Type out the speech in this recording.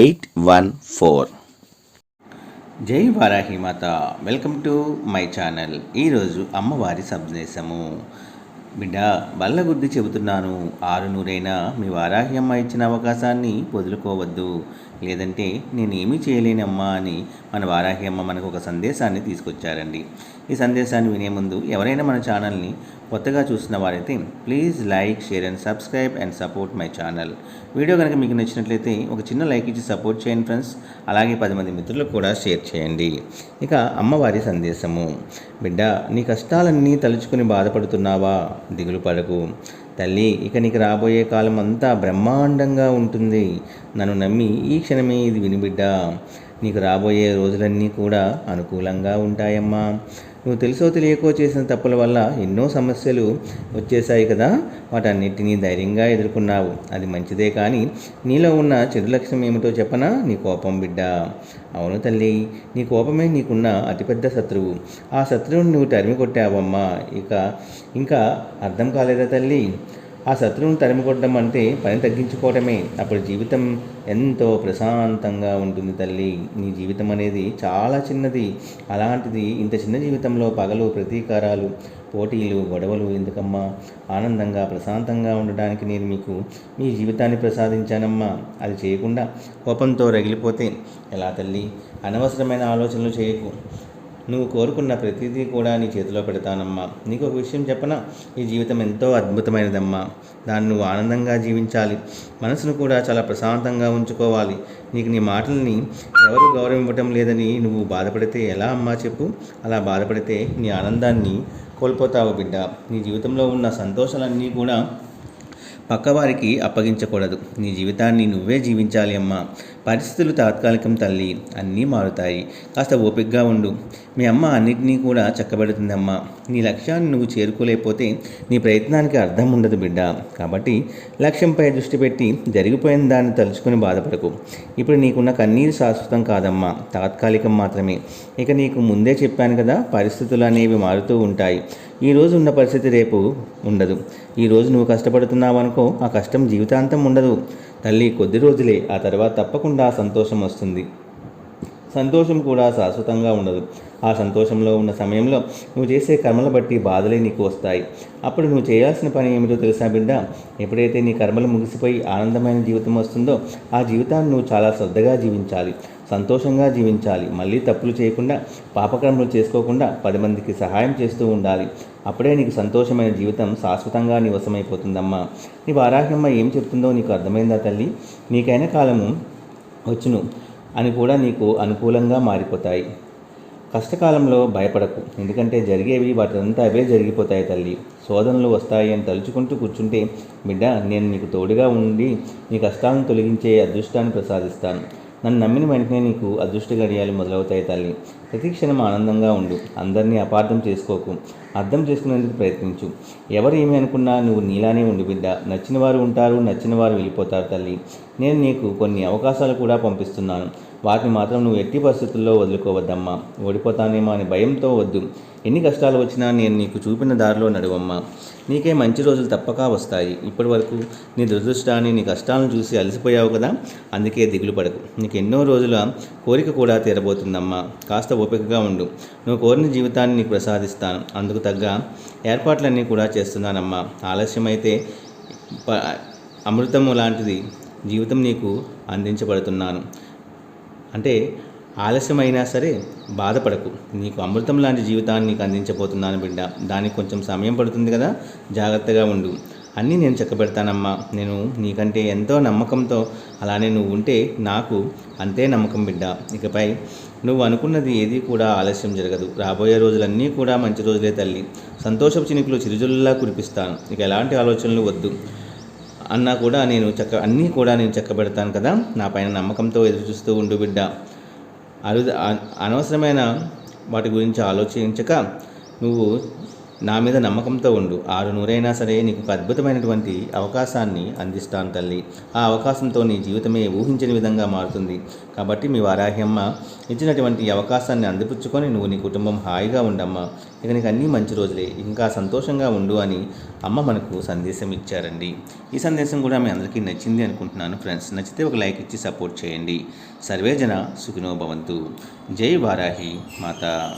eight one four. జై Varahimata welcome to my channel. ఈరోజు అమ్మవారి సందేశము బిడ్డ బల్లగుద్ది చెబుతున్నాను. ఆరు నూరైనా మీ వారాహి అమ్మ ఇచ్చిన అవకాశాన్ని వదులుకోవద్దు. లేదంటే నేనేమీ చేయలేనమ్మా అని మన వారాహి అమ్మ మనకు ఒక సందేశాన్ని తీసుకొచ్చారండి. ఈ సందేశాన్ని వినే ముందు ఎవరైనా మన ఛానల్ని కొత్తగా చూసిన వారైతే please like share and subscribe and support my channel video కనుక మీకు నచ్చినట్లయితే ఒక చిన్న లైక్ ఇచ్చి సపోర్ట్ చేయండి ఫ్రెండ్స్ అలాగే పది మంది మిత్రులకు కూడా షేర్ చేయండి. ఇక అమ్మవారి సందేశము. బిడ్డ నీ కష్టాలన్నీ తలుచుకుని బాధపడుతున్నావా? దిగులు పడకు. తల్లి ఇక నీకు రాబోయే కాలం అంతా బ్రహ్మాండంగా ఉంటుంది. నన్ను నమ్మి ఈ క్షణమే ఇది వినిబిడ్డ నీకు రాబోయే రోజులన్నీ కూడా అనుకూలంగా ఉంటాయమ్మా. నువ్వు తెలుసో తెలియకో చేసిన తప్పుల వల్ల ఎన్నో సమస్యలు వచ్చేసాయి కదా. వాటన్నిటినీ ధైర్యంగా ఎదుర్కొన్నావు. అది మంచిదే కానీ నీలో ఉన్న చెడు లక్ష్యం ఏమిటో చెప్పనా? నీ కోపం బిడ్డ. అవును తల్లి నీ కోపమే నీకున్న అతిపెద్ద శత్రువు. ఆ శత్రువుని నువ్వు తరిమి కొట్టావమ్మా ఇక ఇంకా అర్థం కాలేదా తల్లి? ఆ శత్రువును తరిమికొట్టడం అంటే పని తగ్గించుకోవటమే. అప్పుడు జీవితం ఎంతో ప్రశాంతంగా ఉంటుంది తల్లి. నీ జీవితం అనేది చాలా చిన్నది. అలాంటిది ఇంత చిన్న జీవితంలో పగలు ప్రతీకారాలు పోటీలు గొడవలు ఎందుకమ్మా? ఆనందంగా ప్రశాంతంగా ఉండడానికి నేను మీకు మీ జీవితాన్ని ప్రసాదించానమ్మా. అది చేయకుండా కోపంతో రగిలిపోతే ఎలా తల్లి? అనవసరమైన ఆలోచనలు చేయకు. నువ్వు కోరుకున్న ప్రతిదీ కూడా నీ చేతిలో పెడతానమ్మా. నీకు ఒక విషయం చెప్పనా? ఈ జీవితం ఎంతో అద్భుతమైనదమ్మా. దాన్ని నువ్వు ఆనందంగా జీవించాలి. మనసును కూడా చాలా ప్రశాంతంగా ఉంచుకోవాలి. నీకు నీ మాటల్ని ఎవరు గౌరవం ఇవ్వటం లేదని నువ్వు బాధపడితే ఎలా అమ్మా చెప్పు? అలా బాధపడితే నీ ఆనందాన్ని కోల్పోతావు బిడ్డ. నీ జీవితంలో ఉన్న సంతోషాలన్నీ కూడా పక్కవారికి అప్పగించకూడదు. నీ జీవితాన్ని నువ్వే జీవించాలి అమ్మా. పరిస్థితులు తాత్కాలికం తల్లి అన్నీ మారుతాయి. కాస్త ఓపికగా ఉండు. మీ అమ్మ అన్నిటినీ కూడా చక్కబెడుతుందమ్మా. నీ లక్ష్యాన్ని నువ్వు చేరుకోలేకపోతే నీ ప్రయత్నానికి అర్థం ఉండదు బిడ్డ. కాబట్టి లక్ష్యంపై దృష్టి పెట్టి జరిగిపోయిన దాన్ని తలుచుకుని బాధపడకు. ఇప్పుడు నీకున్న కన్నీరు శాశ్వతం కాదమ్మా. తాత్కాలికం మాత్రమే. ఇక నీకు ముందే చెప్పాను కదా పరిస్థితులు అనేవి మారుతూ ఉంటాయి. ఈ రోజు ఉన్న పరిస్థితి రేపు ఉండదు. ఈరోజు నువ్వు కష్టపడుతున్నావు అనుకో ఆ కష్టం జీవితాంతం ఉండదు. తల్లి కొద్ది రోజులే ఆ తర్వాత తప్పకుండా సంతోషం వస్తుంది. సంతోషం కూడా శాశ్వతంగా ఉండదు. ఆ సంతోషంలో ఉన్న సమయంలో నువ్వు చేసే కర్మలు బట్టి బాధలే నీకు వస్తాయి. అప్పుడు నువ్వు చేయాల్సిన పని ఏమిటో తెలుసా బిడ్డ? ఎప్పుడైతే నీ కర్మలు ముగిసిపోయి ఆనందమైన జీవితం వస్తుందో ఆ జీవితాన్ని నువ్వు చాలా శ్రద్ధగా జీవించాలి. సంతోషంగా జీవించాలి. మళ్ళీ తప్పులు చేయకుండా పాపకర్మలు చేసుకోకుండా పది మందికి సహాయం చేస్తూ ఉండాలి. అప్పుడే నీకు సంతోషమైన జీవితం శాశ్వతంగా నివసమైపోతుందమ్మా. నీ వారాహ్యమ్మ ఏం చెప్తుందో నీకు అర్థమైందా తల్లి? నీకైన కాలము వచ్చును అని కూడా నీకు అనుకూలంగా మారిపోతాయి. కష్టకాలంలో భయపడకు. ఎందుకంటే జరిగేవి వాటింతా అవే జరిగిపోతాయి తల్లి. శోధనలు వస్తాయి అని తలుచుకుంటూ కూర్చుంటే బిడ్డ నేను నీకు తోడుగా ఉండి నీ కష్టాలను తొలగించే అదృష్టాన్ని ప్రసాదిస్తాను. నన్ను నమ్మిన వెంటనే నీకు అదృష్ట గడియాలు మొదలవుతాయి తల్లి. ప్రతి క్షణం ఆనందంగా ఉండు. అందరినీ అపార్థం చేసుకోకు. అర్థం చేసుకునేందుకు ప్రయత్నించు. ఎవరు ఏమి అనుకున్నా నువ్వు నీలానే ఉండి బిడ్డ. నచ్చిన వారు ఉంటారు నచ్చిన వారు వెళ్ళిపోతారు తల్లి. నేను నీకు కొన్ని అవకాశాలు కూడా పంపిస్తున్నాను. వాటిని మాత్రం నువ్వు ఎట్టి పరిస్థితుల్లో వదులుకోవద్దమ్మా. ఓడిపోతానేమో అని భయంతో వద్దు. ఎన్ని కష్టాలు వచ్చినా నేను నీకు చూపిన దారిలో నడువమ్మా. నీకే మంచి రోజులు తప్పక వస్తాయి. ఇప్పటి వరకు నీ దురదృష్టాన్ని నీ కష్టాలను చూసి అలసిపోయావు కదా? అందుకే దిగులు పడకు. నీకు ఎన్నో రోజుల కోరిక కూడా తీరబోతుందమ్మా. కాస్త ఓపికగా ఉండు. నువ్వు కోరిన జీవితాన్ని నీకు ప్రసాదిస్తాను. అందుకు తగ్గ ఏర్పాట్లన్నీ కూడా చేస్తున్నానమ్మా. ఆలస్యమైతే ప- అమృతము లాంటిది జీవితం నీకు అందించబడుతున్నాను. అంటే ఆలస్యమైనా సరే బాధపడకు. నీకు అమృతం లాంటి జీవితాన్ని నీకు అందించబోతున్నాను బిడ్డ. దానికి కొంచెం సమయం పడుతుంది కదా. జాగ్రత్తగా ఉండు. అన్నీ నేను చక్కబెడతానమ్మా. నేను నీకంటే ఎంతో నమ్మకంతో అలానే నువ్వు ఉంటే నాకు అంతే నమ్మకం బిడ్డ. ఇకపై నువ్వు అనుకున్నది ఏది కూడా ఆలస్యం జరగదు. రాబోయే రోజులన్నీ కూడా మంచి రోజులే తల్లి. సంతోషపు చినుకులు చిరుజుల్లా కురిపిస్తాను. ఇక ఎలాంటి ఆలోచనలు వద్దు. అన్నా కూడా నేను చక్క అన్నీ కూడా నేను చక్కబెడతాను కదా. నా పైన నమ్మకంతో ఎదురు చూస్తూ ఉండు బిడ్డ. అరుద అనవసరమైన వాటి గురించి ఆలోచించక నువ్వు నా మీద నమ్మకంతో ఉండు. ఆరు నూరైనా సరే నీకు ఒక అద్భుతమైనటువంటి అవకాశాన్ని అందిస్తాను తల్లి. ఆ అవకాశంతో నీ జీవితమే ఊహించని విధంగా మారుతుంది. కాబట్టి మీ వారాహ్యమ్మ ఇచ్చినటువంటి అవకాశాన్ని అందిపుచ్చుకొని నువ్వు నీ కుటుంబం హాయిగా ఉండమ్మా. ఇక నీకు అన్నీ మంచి రోజులే. ఇంకా సంతోషంగా ఉండు అని అమ్మ మనకు సందేశం ఇచ్చారండి. ఈ సందేశం కూడా మీ అందరికీ నచ్చింది అనుకుంటున్నాను ఫ్రెండ్స్. నచ్చితే ఒక లైక్ ఇచ్చి సపోర్ట్ చేయండి. సర్వేజన సుఖినో భవంతు. జై వారాహి మాత.